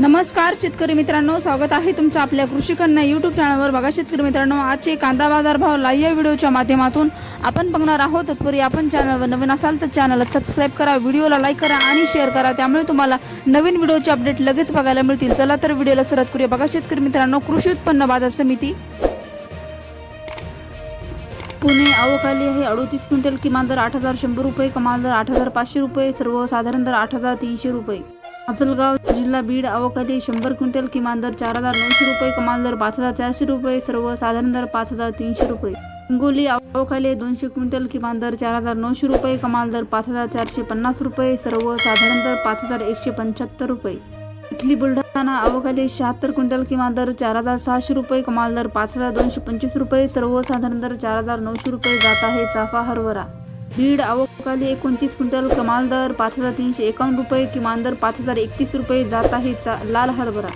नमस्कार शेतकरी मित्रांनो. स्वागत आहे तुमचं आपल्या कृषी कन्या युट्यूब चॅनलवर बघा शेतकरी मित्रांनो आजचे कांदा बाजार भाव लाईव्ह व्हिडिओच्या माध्यमातून आपण बघणार आहोत. तत्पूर्वी आपण चॅनलवर नवीन असाल तर चॅनलला सबस्क्राईब करा व्हिडिओला लाईक करा आणि शेअर करा. त्यामुळे तुम्हाला नवीन व्हिडिओचे अपडेट लगेच बघायला मिळतील. चला तर व्हिडिओला सुरुवात करूया. बघा शेतकरी मित्रांनो कृषी उत्पन्न बाजार समिती. पुणे अवकाली आहे. अडोतीस क्विंटल किमान दर आठ हजार शंभर रुपये कमाल दर आठ हजार पाचशे रुपये सर्वसाधारण दर आठ हजार तीनशे रुपये. अचलगाव जिल्हा बीड अवकाळी शंभर क्विंटल किमान दर चार हजार नऊशे रुपये कमाल दर पाच हजार चारशे रुपये सर्वसाधारण दर पाच हजार तीनशे रुपये. हिंगोली अवकाली दोनशे क्विंटल किमान दर चार हजार नऊशे रुपये कमाल दर पाच हजार चारशे पन्नास रुपये सर्वसाधारण दर पाच हजार एकशे पंच्याहत्तर रुपये. इथली बुलढाणा अवकाली शहात्तर क्विंटल किमान दर चार हजार सहाशे रुपये कमाल दर पाच हजार दोनशे पंचवीस रुपये सर्वसाधारण दर चार हजार नऊशे रुपये जात आहे चाफा हरभरा. बीड अवकाली एकोणतीस क्विंटल कमाल दर पाच हजार तीनशे एकावन्न रुपये किमान दर पाच हजार एकतीस रुपये जात आहे चा लाल हरभरा.